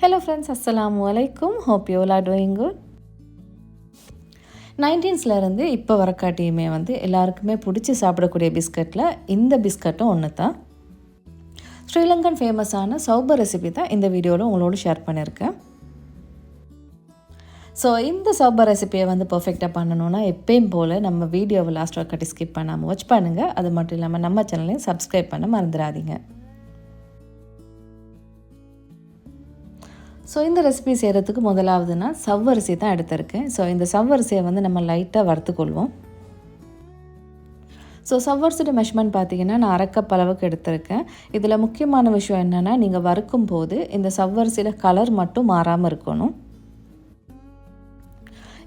Hello friends அஸ்ஸலாமு அலைக்கும் hope you are doing good நைன்டீன்ஸ்லேருந்து இப்போ வரக்காட்டியுமே வந்து எல்லாருக்குமே பிடிச்சி சாப்பிடக்கூடிய பிஸ்கட்டில் இந்த பிஸ்கட்டும் ஒன்று தான் ஸ்ரீலங்கன் ஃபேமஸான சௌப ரெசிபி தான் இந்த வீடியோவில் உங்களோட ஷேர் பண்ணியிருக்கேன் ஸோ இந்த சௌப ரெசிபியை வந்து பர்ஃபெக்டாக பண்ணணுன்னா எப்பயும் போல் நம்ம வீடியோவை லாஸ்ட் கட்டி ஸ்கிப் பண்ணாமல் வாட்ச் பண்ணுங்கள் அது மட்டும் இல்லாமல் நம்ம சேனலையும் சப்ஸ்கிரைப் பண்ண மறந்துடாதீங்க. ஸோ இந்த ரெசிபி செய்கிறதுக்கு முதலாவதுனா சவ்வரிசி தான் எடுத்திருக்கேன் ஸோ இந்த சவ்வரிசியை வந்து நம்ம லைட்டாக வறுத்துக்கொள்வோம். ஸோ சவ்வரிசியோட மெஷர்மெண்ட் பார்த்தீங்கன்னா நான் அரைக்கப் அளவுக்கு எடுத்திருக்கேன். இதில் முக்கியமான விஷயம் என்னென்னா நீங்கள் வறுக்கும் போது இந்த சவ்வரிசியில் கலர் மட்டும் மாறாமல் இருக்கணும்.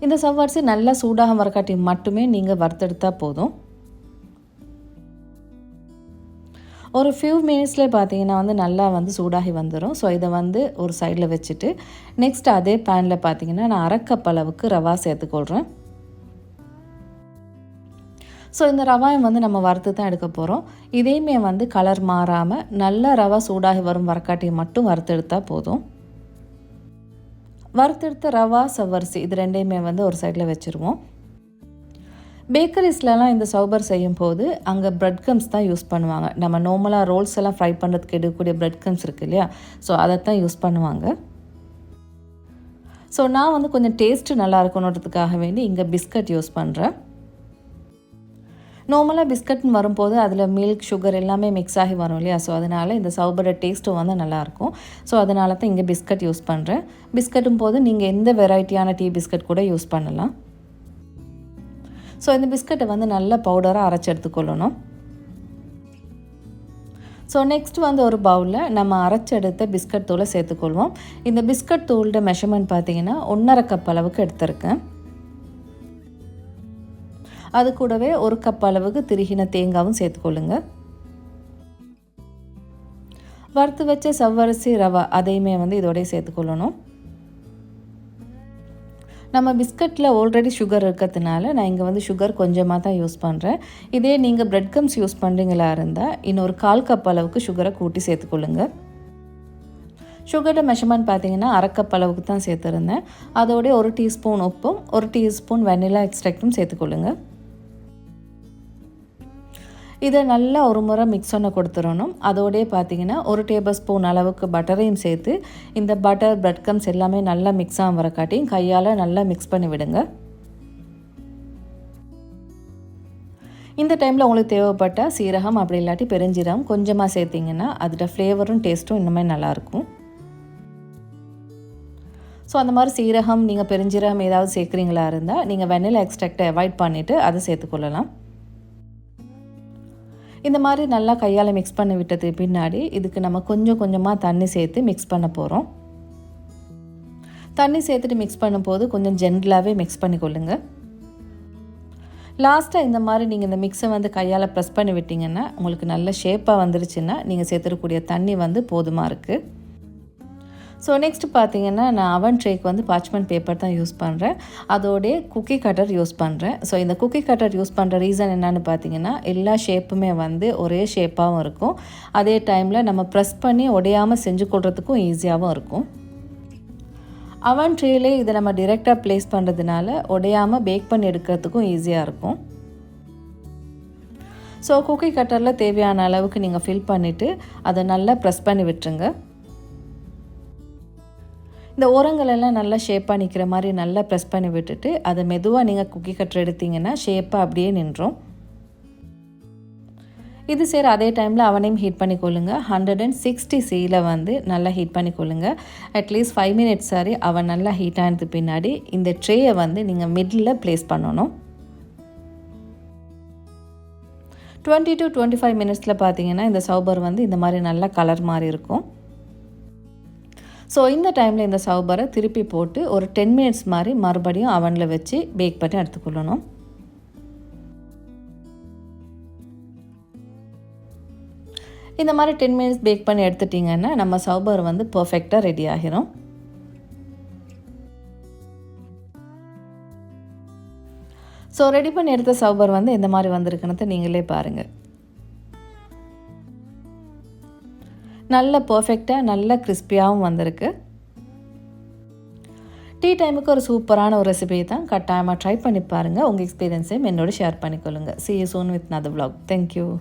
இந்த சவ்வரிசி நல்லா சூடாக வரக்காட்டி மட்டுமே நீங்கள் வறுத்தெடுத்தால் போதும். ஒரு ஃபியூ மினிட்ஸ்லேயே பார்த்தீங்கன்னா வந்து நல்லா வந்து சூடாகி வந்துடும் ஸோ இதை வந்து ஒரு சைடில் வச்சுட்டு நெக்ஸ்ட் அதே பேனில் பார்த்தீங்கன்னா நான் அரைக்கப் அளவுக்கு ரவா சேர்த்துக்கொள்கிறேன் ஸோ இந்த ரவாயம் வந்து நம்ம வறுத்து தான் எடுக்க போகிறோம் இதையுமே வந்து கலர் மாறாமல் நல்லா ரவா சூடாகி வரும் வரக்காட்டியை மட்டும் வறுத்தெடுத்தால் போதும். வறுத்தெடுத்த ரவா சவ்வரிசி இது ரெண்டையுமே வந்து ஒரு சைடில் வச்சுருவோம். பேக்கரிஸ்லலாம் இந்த சௌபர் செய்யும் போது அங்கே ப்ரெட் கம்ஸ் தான் யூஸ் பண்ணுவாங்க. நம்ம நார்மலாக ரோல்ஸ் எல்லாம் ஃப்ரை பண்ணுறதுக்கு எடுக்கக்கூடிய ப்ரெட் கம்ஸ் இருக்குது இல்லையா? ஸோ அதை தான் யூஸ் பண்ணுவாங்க. ஸோ நான் வந்து கொஞ்சம் டேஸ்ட்டு நல்லா இருக்கணுன்றதுக்காக வேண்டி இங்கே பிஸ்கட் யூஸ் பண்ணுறேன் நார்மலாக பிஸ்கட்னு வரும்போது அதில் மில்க் சுகர் எல்லாமே மிக்ஸ் ஆகி வரும் இல்லையா? ஸோ அதனால் இந்த சவுபரோட டேஸ்ட்டும் வந்து நல்லாயிருக்கும் ஸோ அதனால தான் இங்கே பிஸ்கட் யூஸ் பண்ணுறேன் பிஸ்கட்டும் போது நீங்கள் எந்த வெரைட்டியான டீ பிஸ்கட் கூட யூஸ் பண்ணலாம். ஸோ இந்த பிஸ்கட்டை வந்து நல்ல பவுடராக அரைச்சி எடுத்துக்கொள்ளணும். ஸோ நெக்ஸ்ட் வந்து ஒரு பவுலில் நம்ம அரைச்செடுத்த பிஸ்கட் தூளை சேர்த்துக்கொள்வோம். இந்த பிஸ்கட் தூளோட மெஷர்மெண்ட் பார்த்தீங்கன்னா ஒன்றரை கப் அளவுக்கு எடுத்திருக்கேன். அது கூடவே ஒரு கப் அளவுக்கு திருகின தேங்காவும் சேர்த்துக்கொள்ளுங்க. வறுத்து வச்ச சவ்வரிசி ரவா அதையுமே வந்து இதோடய சேர்த்துக்கொள்ளணும். நம்ம பிஸ்கட்டில் ஆல்ரெடி சுகர் இருக்கிறதுனால நான் இங்கே வந்து சுகர் கொஞ்சமாக தான் யூஸ் பண்ணுறேன் இதே நீங்கள் பிரெட் கம்ஸ் யூஸ் பண்ணுறீங்களா இருந்தால் இன்னொரு கால் கப் அளவுக்கு சுகரை கூட்டி சேர்த்துக்கொள்ளுங்க. சுகரோட மெஷர்மெண்ட் பார்த்தீங்கன்னா அரை கப் அளவுக்கு தான் சேர்த்துருந்தேன். அதோடய ஒரு டீஸ்பூன் உப்பும் ஒரு டீஸ்பூன் வெனிலா எக்ஸ்ட்ராக்டும் சேர்த்துக்கொள்ளுங்கள் இதை நல்லா ஒரு முறை மிக்ஸ் பண்ண கொடுத்துடணும். அதோடய பார்த்தீங்கன்னா ஒரு டேபிள் ஸ்பூன் அளவுக்கு பட்டரையும் சேர்த்து இந்த பட்டர் பிரெட் கம்ஸ் எல்லாமே நல்லா மிக்ஸ் ஆகும் வரக்காட்டியும் கையால் நல்லா மிக்ஸ் பண்ணி விடுங்க. இந்த டைமில் உங்களுக்கு தேவைப்பட்ட சீரகம் அப்படி இல்லாட்டி பெருஞ்சீரகம் கொஞ்சமாக சேர்த்திங்கன்னா அதோட ஃப்ளேவரும் டேஸ்ட்டும் இன்னுமே நல்லாயிருக்கும் ஸோ அந்த மாதிரி சீரகம் நீங்கள் பெருஞ்சீரகம் ஏதாவது சேர்க்குறீங்களா இருந்தால் நீங்கள் வெண்ணிலா எக்ஸ்ட்ராக்டை அவாய்ட் பண்ணிவிட்டு அதை சேர்த்துக்கொள்ளலாம் இந்த மாதிரி நல்லா கையால் மிக்ஸ் பண்ணி விட்டது பின்னாடி இதுக்கு நம்ம கொஞ்சம் கொஞ்சமாக தண்ணி சேர்த்து மிக்ஸ் பண்ண போகிறோம் தண்ணி சேர்த்துட்டு மிக்ஸ் பண்ணும்போது கொஞ்சம் ஜென்டலாகவே மிக்ஸ் பண்ணி லாஸ்ட்டாக இந்த மாதிரி நீங்கள் இந்த மிக்ஸை வந்து கையால் ப்ரெஸ் பண்ணி விட்டிங்கன்னா உங்களுக்கு நல்ல ஷேப்பாக வந்துருச்சுன்னா நீங்கள் சேர்த்துருக்கூடிய தண்ணி வந்து போதுமாக இருக்குது ஸோ நெக்ஸ்ட் பார்த்தீங்கன்னா நான் அவன் ட்ரேக்கு வந்து பார்ச்மெண்ட் பேப்பர் தான் யூஸ் பண்ணுறேன் அதோடைய குக்கி கட்டர் யூஸ் பண்ணுறேன் ஸோ இந்த குக்கி கட்டர் யூஸ் பண்ணுற ரீசன் என்னென்னு பார்த்தீங்கன்னா எல்லா ஷேப்புமே வந்து ஒரே ஷேப்பாகவும் இருக்கும். அதே டைமில் நம்ம ப்ரெஸ் பண்ணி உடையாமல் செஞ்சு கொள்றதுக்கும் ஈஸியாகவும் இருக்கும். அவன் ட்ரேலே இதை நம்ம டிரெக்டாக ப்ளேஸ் பண்ணுறதுனால உடையாமல் பேக் பண்ணி எடுக்கிறதுக்கும் ஈஸியாக இருக்கும். ஸோ குக்கி கட்டரில் தேவையான அளவுக்கு நீங்கள் ஃபில் பண்ணிவிட்டு அதை நல்லா ப்ரெஸ் பண்ணி விட்டுருங்க. இந்த ஓரங்களெல்லாம் நல்லா ஷேப்பாக நிற்கிற மாதிரி நல்லா ப்ரெஸ் பண்ணி விட்டுட்டு அதை மெதுவாக நீங்கள் குக்கி கட்டர் எடுத்தீங்கன்னா ஷேப்பாக அப்படியே நின்றோம். இது சரி அதே டைமில் அவனையும் ஹீட் பண்ணிக்கொள்ளுங்க ஹண்ட்ரட் அண்ட் சிக்ஸ்டி சியில் வந்து நல்லா ஹீட் பண்ணிக்கொள்ளுங்க அட்லீஸ்ட் ஃபைவ் மினிட்ஸ் சாரி அவன் நல்லா ஹீட் ஆனது பின்னாடி இந்த ட்ரேயை வந்து நீங்கள் மிடில் ப்ளேஸ் பண்ணணும். டுவெண்ட்டி டு டுவெண்ட்டி ஃபைவ் மினிட்ஸில் பார்த்தீங்கன்னா இந்த சௌபர் வந்து இந்த மாதிரி நல்லா கலர் மாதிரி இருக்கும். ஸோ இந்த டைமில் இந்த சௌபரை திருப்பி போட்டு ஒரு டென் மினிட்ஸ் மாதிரி மறுபடியும் அவனில் வச்சு பேக் பண்ணி எடுத்துக்கொள்ளணும் இந்த மாதிரி டென் மினிட்ஸ் பேக் பண்ணி எடுத்துட்டிங்கன்னா நம்ம சவுபர் வந்து பர்ஃபெக்டாக ரெடி ஆகிரும். ஸோ ரெடி பண்ணி எடுத்த சவுபர் வந்து இந்த மாதிரி வந்திருக்குன்னு நீங்களே பாருங்கள் நல்ல பர்ஃபெக்டாக நல்ல கிறிஸ்பியாகவும் வந்திருக்கு. டீ டைமுக்கு ஒரு சூப்பரான ஒரு ரெசிபி தான் கட்டாயமாக ட்ரை பண்ணி பாருங்கள் உங்கள் எக்ஸ்பீரியன்ஸையும் என்னோட ஷேர் பண்ணிக்கொள்ளுங்கள் சி யூ சோன் வித் நது விலாக் தேங்க்யூ